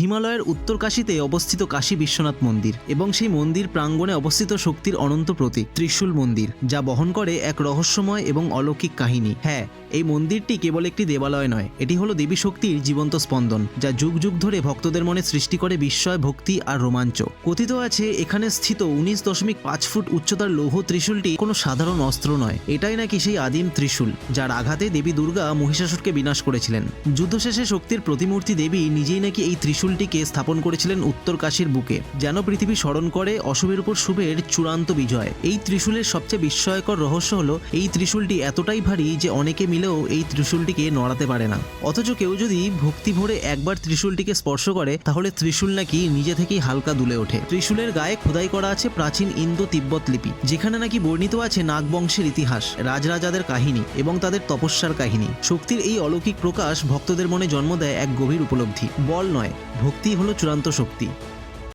হিমালয়ের উত্তর কাশীতে অবস্থিত কাশী বিশ্বনাথ মন্দির এবং সেই মন্দির প্রাঙ্গণে অবস্থিত শক্তির অনন্ত প্রতীক, ত্রিশূল মন্দির, যা বহন করে এক রহস্যময় এবং অলৌকিক কাহিনী। হ্যাঁ এই মন্দিরটি কেবল একটি দেবালয় নয়, এটি হলো দেবী শক্তির জীবন্ত স্পন্দন, যা যুগ যুগ ধরে ভক্তদের মনে সৃষ্টি করে বিস্ময়, ভক্তি আর রোমাঞ্চ। কথিত আছে, এখানে স্থিত উনিশ দশমিক পাঁচ ফুট উচ্চতার লৌহ ত্রিশূলটি কোনো সাধারণ অস্ত্র নয়, এটাই নাকি সেই আদিম ত্রিশূল, যার আঘাতে দেবী দুর্গা মহিষাসুরকে বিনাশ করেছিলেন। যুদ্ধ শেষে শক্তির প্রতিমূর্তি দেবী নিজেই নাকি এই ত্রিশূলটিকে স্থাপন করেছিলেন উত্তর কাশীর বুকে, যেন পৃথিবী স্মরণ করে অশুভের উপর শুভের চূড়ান্ত বিজয়। এই ত্রিশূলের সবচেয়ে বিস্ময়কর রহস্য হলো, এই ত্রিশূলটি এতটাই ভারী যে অনেকে মিলেও এই ত্রিশূলটিকে নড়াতে পারে না। অথচ কেউ যদি ভক্তি ভরে একবার ত্রিশূলটিকে স্পর্শ করে, তাহলে ত্রিশূল নাকি নিজে থেকেই হালকা দুলে ওঠে। ত্রিশূলের গায়ে খোদাই করা আছে প্রাচীন ইন্দো তিব্বত লিপি, যেখানে নাকি বর্ণিত আছে নাগবংশের ইতিহাস, রাজরাজাদের কাহিনী এবং তাদের তপস্যার কাহিনী। শক্তির এই অলৌকিক প্রকাশ ভক্তদের মনে জন্ম দেয় এক গভীর উপলব্ধি। বল নয় ভক্তি হলো চূড়ান্ত শক্তি।